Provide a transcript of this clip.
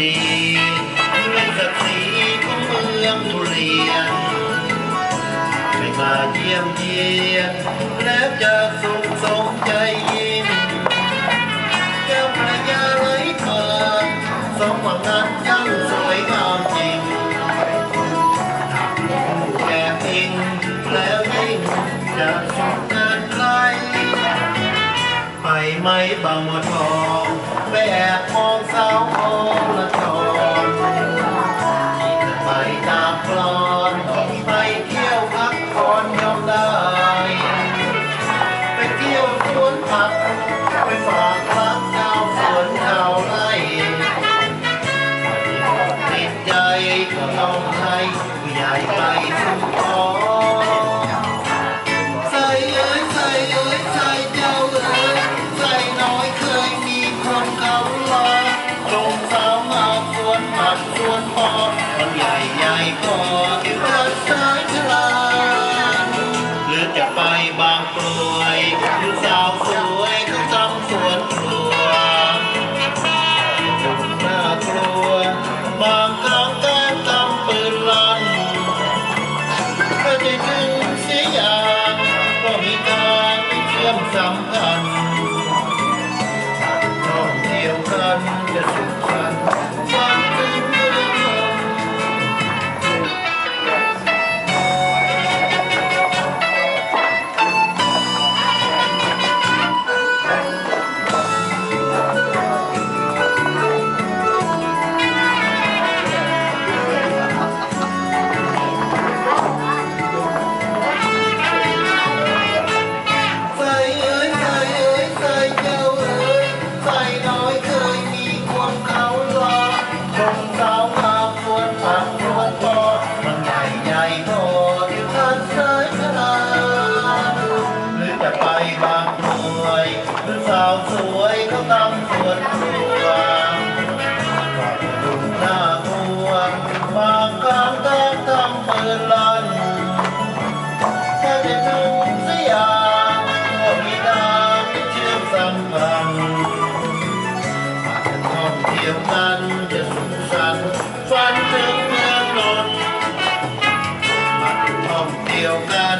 ดีด้วยศักดิ์ศรีของเมืองทุเรียนไม่มาเยี่ยมเยียนแล้วจะสุขสมใจยิ่งแก้วพระยาไหลเปิดสมหวังนั้นยังสวยงามจริงแก่เองแล้วยิ่งจะสุขเกินใครไปไหมบางบัวทอง ไปแอบมองสาวโอละจอนที่จะไปตามกลอนไปเที่ยวพักผ่อนยอมได้ ไปเที่ยวสวนผักไปฝาก ใหญ่พอที่รักสายชลาหรือจะไปบางกรวยหรือสาวสวยก็จำสวนครัวน่ากลัว บางครั้งแกล้งทำปืนลั่นก็จะถึงเสียอย่างก็มีทางไม่เชื่อมสัมพันธ์ ปืนลอนแค่จะดูสยามก็มีทางที่เชื่อมสัมพันธ์มาจะท่องเที่ยวกันจะสุขสันต์ฝันถึงเมืองนนท์มาท่องเที่ยวกัน